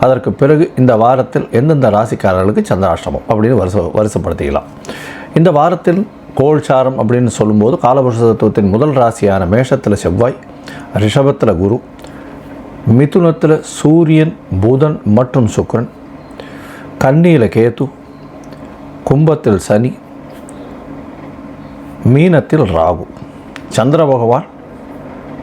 அதற்கு பிறகு இந்த வாரத்தில் எந்தெந்த ராசிக்காரர்களுக்கு சந்திராஷ்டமம் அப்படின்னு வருஷ வருஷப்படுத்திக்கலாம் இந்த வாரத்தில் கோல்சாரம் அப்படின்னு சொல்லும்போது காலபுருஷ தத்துவத்தின் முதல் ராசியான மேஷத்தில் செவ்வாய் ரிஷபத்தில் குரு மிதுனத்தில் சூரியன் புதன் மற்றும் சுக்ரன் கன்னியில் கேத்து கும்பத்தில் சனி மீனத்தில் ராகு சந்திர பகவான்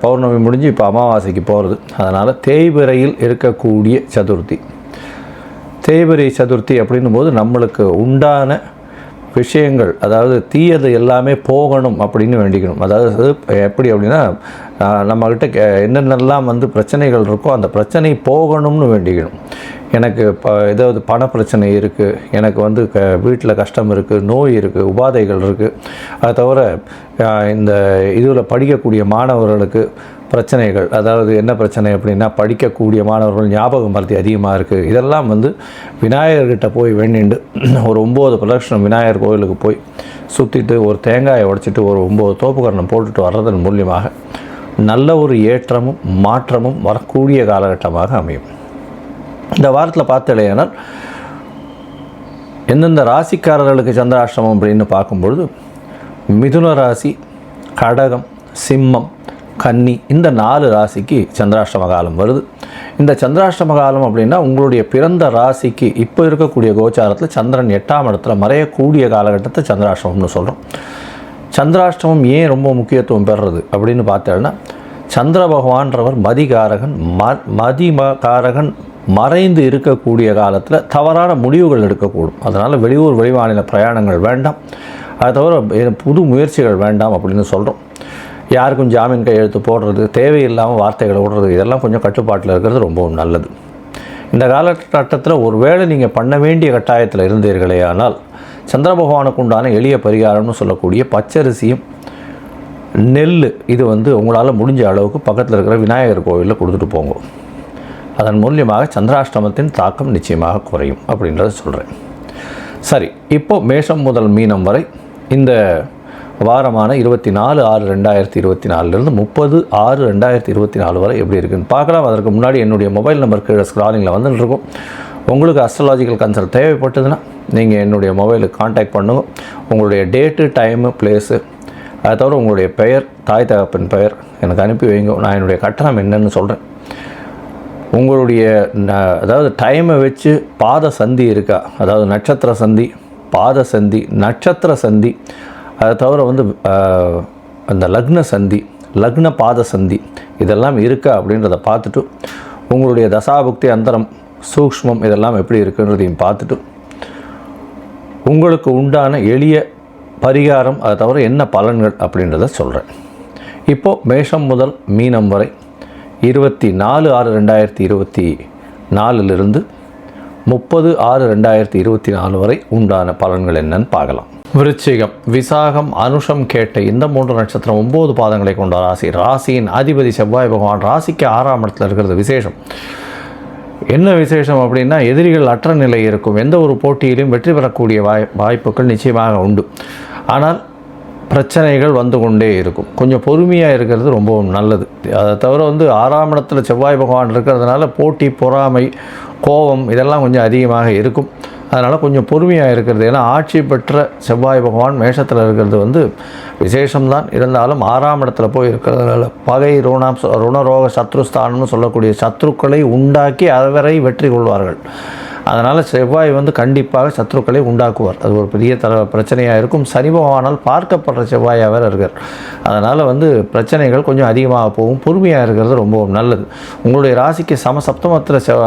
பௌர்ணமி முடிஞ்சு இப்போ அமாவாசைக்கு போகிறது அதனால் தேய்பிறையில் இருக்கக்கூடிய சதுர்த்தி. தேய்பிறை சதுர்த்தி அப்படின்னும் போது நம்மளுக்கு உண்டான விஷயங்கள் அதாவது தீயது எல்லாமே போகணும் அப்படின்னு வேண்டிக்கணும். அதாவது எப்படி அப்படின்னா நம்மக்கிட்ட கே- என்னென்னலாம் வந்து பிரச்சனைகள் இருக்கோ அந்த பிரச்சனை போகணும்னு வேண்டிக்கணும். எனக்கு இப்போ ஏதாவது பண பிரச்சனை இருக்குது எனக்கு வந்து க வீட்டில் கஷ்டம் இருக்குது நோய் இருக்குது உபாதைகள் இருக்குது அதை தவிர இந்த இதில் படிக்கக்கூடிய மாணவர்களுக்கு பிரச்சனைகள் அதாவது என்ன பிரச்சனை அப்படின்னா படிக்கக்கூடிய மாணவர்கள் ஞாபக மருதி அதிகமாக இருக்குது இதெல்லாம் வந்து விநாயகர்கிட்ட போய் வேண்டிண்டு ஒரு ஒம்பது பிரதட்சணம் விநாயகர் கோயிலுக்கு போய் சுற்றிட்டு ஒரு தேங்காயை உடைச்சிட்டு ஒரு ஒம்பது தோப்புக்கரணம் போட்டுட்டு வர்றதன் மூலியமாக நல்ல ஒரு ஏற்றமும் மாற்றமும் வரக்கூடிய காலகட்டமாக அமையும். இந்த வாரத்தில் பார்த்தலையானால் எந்தெந்த ராசிக்காரர்களுக்கு சந்திராஷ்டமம் அப்படின்னு பார்க்கும்பொழுது மிதுன ராசி கடகம் சிம்மம் கன்னி இந்த நாலு ராசிக்கு சந்திராஷ்டம காலம் வருது. இந்த சந்திராஷ்டம காலம் அப்படின்னா உங்களுடைய பிறந்த ராசிக்கு இப்போ இருக்கக்கூடிய கோச்சாரத்தில் சந்திரன் எட்டாம் இடத்துல மறையக்கூடிய காலகட்டத்தை சந்திராஷ்டமம்னு சொல்கிறோம் சந்திராஷ்டமம் ஏன் ரொம்ப முக்கியத்துவம் பெறுறது அப்படின்னு பார்த்தோன்னா சந்திர பகவான்றவர் மதிகாரகன் ம மதிமகாரகன் மறைந்து இருக்கக்கூடிய காலத்தில் தவறான முடிவுகள் எடுக்கக்கூடும். அதனால் வெளியூர் வெளிமாநில பிரயாணங்கள் வேண்டாம். அதை தவிர புது முயற்சிகள் வேண்டாம் அப்படின்னு சொல்கிறோம் யாருக்கும் ஜாமீன் கையெழுத்து போடுறது தேவையில்லாமல் வார்த்தைகளை விடுறது இதெல்லாம் கொஞ்சம் கட்டுப்பாட்டில் இருக்கிறது ரொம்பவும் நல்லது. இந்த காலகட்டத்தில் ஒருவேளை நீங்கள் பண்ண வேண்டிய கட்டாயத்தில் இருந்தீர்களே ஆனால் சந்திர பகவானுக்கு உண்டான எளிய பரிகாரம்னு சொல்லக்கூடிய பச்சரிசியும் நெல் இது வந்து உங்களால் முடிஞ்ச அளவுக்கு பக்கத்தில் இருக்கிற விநாயகர் கோவிலில் கொடுத்துட்டு போங்க. அதன் மூலியமாக சந்திராஷ்டமத்தின் தாக்கம் நிச்சயமாக குறையும் அப்படின்றத சொல்கிறேன் சரி இப்போ மேஷம் முதல் மீனம் வரை இந்த வாரமான இருபத்தி நாலு ஆறு ரெண்டாயிரத்தி இருபத்தி நாலுலேருந்து முப்பது ஆறு ரெண்டாயிரத்தி இருபத்தி நாலு வரை எப்படி இருக்குன்னு பார்க்கலாம். அதற்கு முன்னாடி என்னுடைய மொபைல் நம்பர் கீழே ஸ்க்ராலிங்கில் வந்துட்டு இருக்கும். உங்களுக்கு அஸ்ட்ராலாஜிக்கல் கன்சல்ட் தேவைப்பட்டதுன்னா நீங்கள் என்னுடைய மொபைலுக்கு காண்டாக்ட் பண்ணுங்க. உங்களுடைய டேட்டு டைமு பிளேஸு அதை தவிர உங்களுடைய பெயர் தாய் தகப்பின் பெயர் எனக்கு அனுப்பி வைங்க. நான் என்னுடைய கட்டணம் என்னன்னு சொல்கிறேன் உங்களுடைய ந- அதாவது டைமை வச்சு பாத சந்தி இருக்கா? அதாவது நட்சத்திர சந்தி பாத சந்தி நட்சத்திர சந்தி. அதை தவிர வந்து அந்த லக்ன சந்தி லக்ன பாத சந்தி இதெல்லாம் இருக்கா அப்படின்றத பார்த்துட்டு உங்களுடைய தசாபுக்தி அந்தரம் சூக்ஷ்மம் இதெல்லாம் எப்படி இருக்குன்றதையும் பார்த்துட்டு உங்களுக்கு உண்டான எளிய பரிகாரம் அதை தவிர என்ன பலன்கள் அப்படின்றத சொல்கிறேன் இப்போது மேஷம் முதல் மீனம் வரை இருபத்தி நாலு ஆறு ரெண்டாயிரத்தி இருபத்தி நாலுலேருந்து முப்பது ஆறு ரெண்டாயிரத்தி இருபத்தி நாலு வரை உண்டான பலன்கள் என்னன்னு பார்க்கலாம். விருச்சிகம் விசாகம் அனுஷம் கேட்ட இந்த மூன்று நட்சத்திரம் ஒம்பது பாதங்களை கொண்ட ராசி. ராசியின் அதிபதி செவ்வாய் பகவான் ராசிக்கு ஆறாம் இடத்துல இருக்கிறது விசேஷம். என்ன விசேஷம் அப்படின்னா எதிரிகள் அற்ற நிலை இருக்கும். எந்த ஒரு போட்டியிலும் வெற்றி பெறக்கூடிய வாய் வாய்ப்புகள் நிச்சயமாக உண்டு. ஆனால் பிரச்சனைகள் வந்து கொண்டே இருக்கும். கொஞ்சம் பொறுமையாக இருக்கிறது ரொம்பவும் நல்லது. அதை தவிர வந்து ஆறாம் இடத்துல செவ்வாய் பகவான் இருக்கிறதுனால போட்டி பொறாமை கோபம் இதெல்லாம் கொஞ்சம் அதிகமாக இருக்கும். அதனால் கொஞ்சம் பொறுமையாக இருக்கிறது. ஏன்னா ஆட்சி பெற்ற செவ்வாய் பகவான் மேஷத்தில் இருக்கிறது வந்து விசேஷம்தான். இருந்தாலும் ஆறாம் இடத்துல போய் இருக்கிறதுனால பகை ரோணா ருணரோக சத்ருஸ்தானம்னு சொல்லக்கூடிய சத்ருக்களை உண்டாக்கி அவரை வெற்றி கொள்வார்கள். அதனால் செவ்வாய் வந்து கண்டிப்பாக சத்ருக்களை உண்டாக்குவார். அது ஒரு பெரிய தர பிரச்சனையாக இருக்கும். சனி பகவானால் பார்க்கப்படுற செவ்வாயாக வேறு இருக்கார். அதனால் வந்து பிரச்சனைகள் கொஞ்சம் அதிகமாக போகும். பொறுமையாக இருக்கிறது ரொம்பவும் நல்லது. உங்களுடைய ராசிக்கு சம சப்தமத்தில் செவ்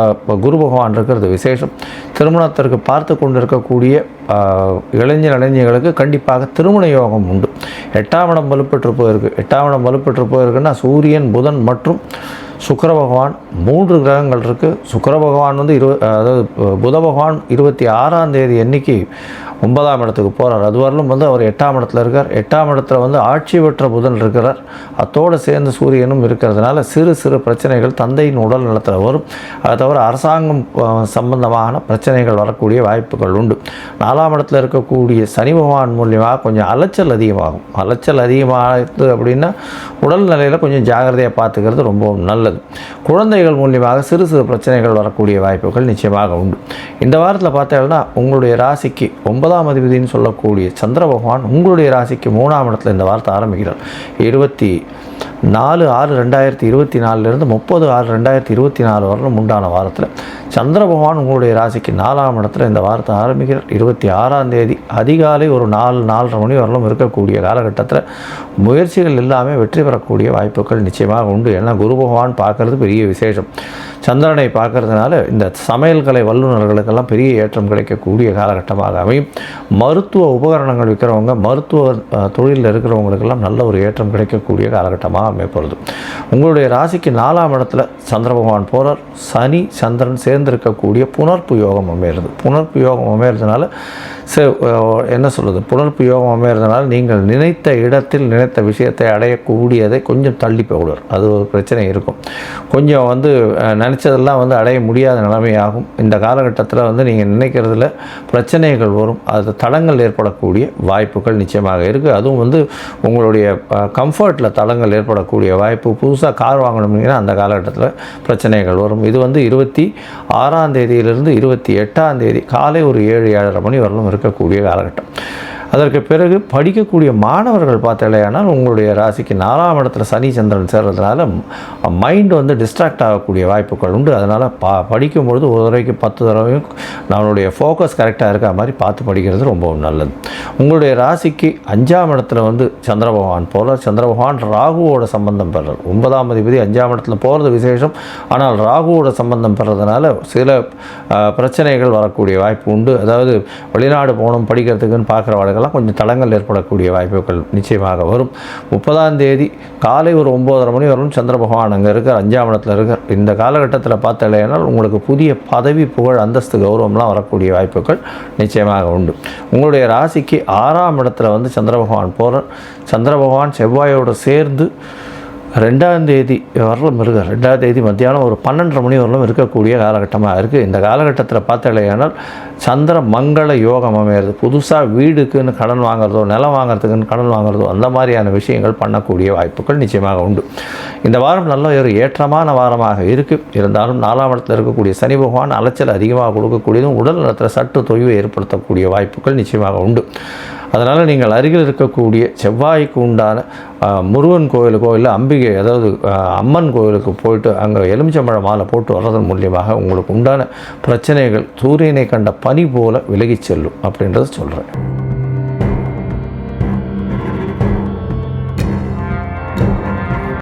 குரு பகவான் இருக்கிறது விசேஷம். திருமணத்திற்கு பார்த்து கொண்டு இருக்கக்கூடிய இளைஞர் இளைஞர்களுக்கு கண்டிப்பாக திருமண யோகம் உண்டு. எட்டாம் இடம் வலுப்பெற்று போயிருக்கு. எட்டாம் இடம் வலுப்பெற்று போயிருக்குன்னா சூரியன் புதன் மற்றும் சுக்கர பகவான் மூன்று கிரகங்கள் இருக்குது சுக்கர பகவான் வந்து இரு அதாவது புத பகவான் இருபத்தி ஆறாம் தேதி அன்னைக்கு ஒன்பதாம் இடத்துக்கு போகிறார் அதுவரையிலும் வந்து அவர் எட்டாம் இடத்துல இருக்கார். எட்டாம் இடத்துல வந்து ஆட்சி பெற்ற புதன் இருக்கிறார். அத்தோடு சேர்ந்து சூரியனும் இருக்கிறதுனால சிறு சிறு பிரச்சனைகள் தந்தையின் உடல் நலத்தில் வரும். அதை தவிர அரசாங்கம் சம்பந்தமான பிரச்சனைகள் வரக்கூடிய வாய்ப்புகள் உண்டு. நாலாம் இடத்துல இருக்கக்கூடிய சனி பகவான் மூலியமாக கொஞ்சம் அலைச்சல் அதிகமாகும். அலைச்சல் அதிகமாகுது அப்படின்னா உடல் நிலையில் கொஞ்சம் ஜாகிரதையாக பார்த்துக்கிறது ரொம்பவும் நல்லது. குழந்தைகள் மூலியமாக சிறு சிறு பிரச்சனைகள் வரக்கூடிய வாய்ப்புகள் நிச்சயமாக உண்டு. இந்த வாரத்தில் பார்த்தீங்கன்னா உங்களுடைய ராசிக்கு ஒன்பதாம் அதிபதினு சொல்லக்கூடிய சந்திர பகவான் உங்களுடைய ராசிக்கு மூணாம் இடத்துல இந்த வார்த்தை ஆரம்பிக்கிறார். இருபத்தி நாலு ஆறு ரெண்டாயிரத்தி இருபத்தி நாலுலேருந்து முப்பது ஆறு ரெண்டாயிரத்தி இருபத்தி நாலு வரலும் உண்டான வாரத்தில். சந்திர பகவான் உங்களுடைய ராசிக்கு நாலாம் இடத்துல இந்த வாரத்தை ஆரம்பிக்கிறார். இருபத்தி ஆறாம் தேதி அதிகாலை ஒரு நாலு நாலரை மணி வரலும் இருக்கக்கூடிய காலகட்டத்தில் முயற்சிகள் எல்லாமே வெற்றி பெறக்கூடிய வாய்ப்புகள் நிச்சயமாக உண்டு. ஏன்னா குரு பகவான் பார்க்கறது பெரிய விசேஷம். சந்திரனை பார்க்கறதுனால இந்த சமையல்கலை வல்லுநர்களுக்கெல்லாம் பெரிய ஏற்றம் கிடைக்கக்கூடிய காலகட்டமாக அமையும். மருத்துவ உபகரணங்கள் விற்கிறவங்க மருத்துவ தொழிலில் இருக்கிறவங்களுக்கெல்லாம் நல்ல ஒரு ஏற்றம் கிடைக்கக்கூடிய காலகட்டமாக அமைப்பொழுது உங்களுடைய ராசிக்கு நாலாம் இடத்துல சந்திர பகவான் போகிறார் சனி சந்திரன் சேர்ந்திருக்கக்கூடிய புனர்ப்பு யோகம் அமையிறது. புனர்ப்பு யோகம் அமையிறதுனால என்ன சொல்கிறது புனர்ப்பு யோகமே இருந்தனால் நீங்கள் நினைத்த இடத்தில் நினைத்த விஷயத்தை அடையக்கூடியதை கொஞ்சம் தள்ளி போடுவார். அது ஒரு பிரச்சனை இருக்கும். கொஞ்சம் வந்து நினச்சதெல்லாம் வந்து அடைய முடியாத நிலைமையாகும். இந்த காலகட்டத்தில் வந்து நீங்கள் நினைக்கிறதுல பிரச்சனைகள் வரும். அது தடங்கள் ஏற்படக்கூடிய வாய்ப்புகள் நிச்சயமாக இருக்குது அதுவும் வந்து உங்களுடைய கம்ஃபர்ட்டில் தடங்கள் ஏற்படக்கூடிய வாய்ப்பு. புதுசாக கார் வாங்கணும்னீங்கன்னா அந்த காலகட்டத்தில் பிரச்சனைகள் வரும். இது வந்து இருபத்தி ஆறாம் தேதியிலிருந்து இருபத்தி எட்டாம் தேதி காலை ஒரு ஏழு ஏழரை மணி வரலும் இருக்கக்கூடிய காலகட்டம் அதற்கு பிறகு படிக்கக்கூடிய மாணவர்கள் பார்த்தாலேயானால் உங்களுடைய ராசிக்கு நாலாம் இடத்துல சனி சந்திரன் சேர்றதுனால மைண்ட் வந்து டிஸ்ட்ராக்ட் ஆகக்கூடிய வாய்ப்புகள் உண்டு. அதனால் பா படிக்கும்பொழுது ஒரு தடவைக்கு பத்து தடவையும் நம்மளுடைய ஃபோக்கஸ் கரெக்டாக இருக்கிற மாதிரி பார்த்து படிக்கிறது ரொம்ப நல்லது. உங்களுடைய ராசிக்கு அஞ்சாம் இடத்துல வந்து சந்திர பகவான் போகிறார் சந்திர பகவான் ராகுவோட சம்பந்தம் பெறார். ஒன்பதாம் அதிபதி அஞ்சாம் இடத்துல போகிறது விசேஷம். ஆனால் ராகுவோட சம்பந்தம் பெறதுனால சில பிரச்சனைகள் வரக்கூடிய வாய்ப்பு உண்டு. அதாவது வெளிநாடு போகணும் படிக்கிறதுக்குன்னு பார்க்குறவர்களுக்கெல்லாம் கொஞ்சம் தடங்கள் ஏற்படக்கூடிய வாய்ப்புகள் நிச்சயமாக வரும். முப்பதாம் தேதி காலை ஒரு ஒம்போதரை மணி வரும் சந்திர பகவான் அங்கே இருக்கார் அஞ்சாம் இடத்துல இருக்கார். இந்த காலகட்டத்தில் பார்த்தலையானால் உங்களுக்கு புதிய பதவி புகழ் அந்தஸ்து கௌரவம்லாம் வரக்கூடிய வாய்ப்புகள் நிச்சயமாக உண்டு. உங்களுடைய ராசிக்கு ஆறாம் இடத்துல வந்து சந்திர பகவான் போகிறார் சந்திர பகவான் செவ்வாயோடு சேர்ந்து ரெண்டாம் தேதி வரலும் இருக்கு. ரெண்டாம் தேதி மத்தியானம் ஒரு பன்னெண்டரை மணி வரலும் இருக்கக்கூடிய காலகட்டமாக இருக்குது இந்த காலகட்டத்தில் பார்த்தாலேயானால் சந்திர மங்கள யோகம் அமையிறது. புதுசாக வீடுக்குன்னு கடன் வாங்குறதோ நிலம் வாங்குறதுக்குன்னு கடன் வாங்குறதோ அந்த மாதிரியான விஷயங்கள் பண்ணக்கூடிய வாய்ப்புகள் நிச்சயமாக உண்டு. இந்த வாரம் நல்ல ஒரு ஏற்றமான வாரமாக இருக்குது இருந்தாலும் நாலாம் இடத்துல இருக்கக்கூடிய சனி பகவான் அலைச்சல் அதிகமாக கொடுக்கக்கூடியதும் உடல் நலத்தில் சற்று தொய்வை ஏற்படுத்தக்கூடிய வாய்ப்புகள் நிச்சயமாக உண்டு. அதனால் நீங்கள் அருகில் இருக்கக்கூடிய செவ்வாய்க்கு உண்டான முருகன் கோயிலுக்கோ இல்லை அம்பிகை அதாவது அம்மன் கோயிலுக்கு போயிட்டு அங்கே எலுமிச்சம்பழ மாலை போட்டு வர்றதன் மூலியமாக உங்களுக்கு உண்டான பிரச்சனைகள் சூரியனை கண்ட பனி போல விலகிச் செல்லும் அப்படின்றத சொல்கிறேன்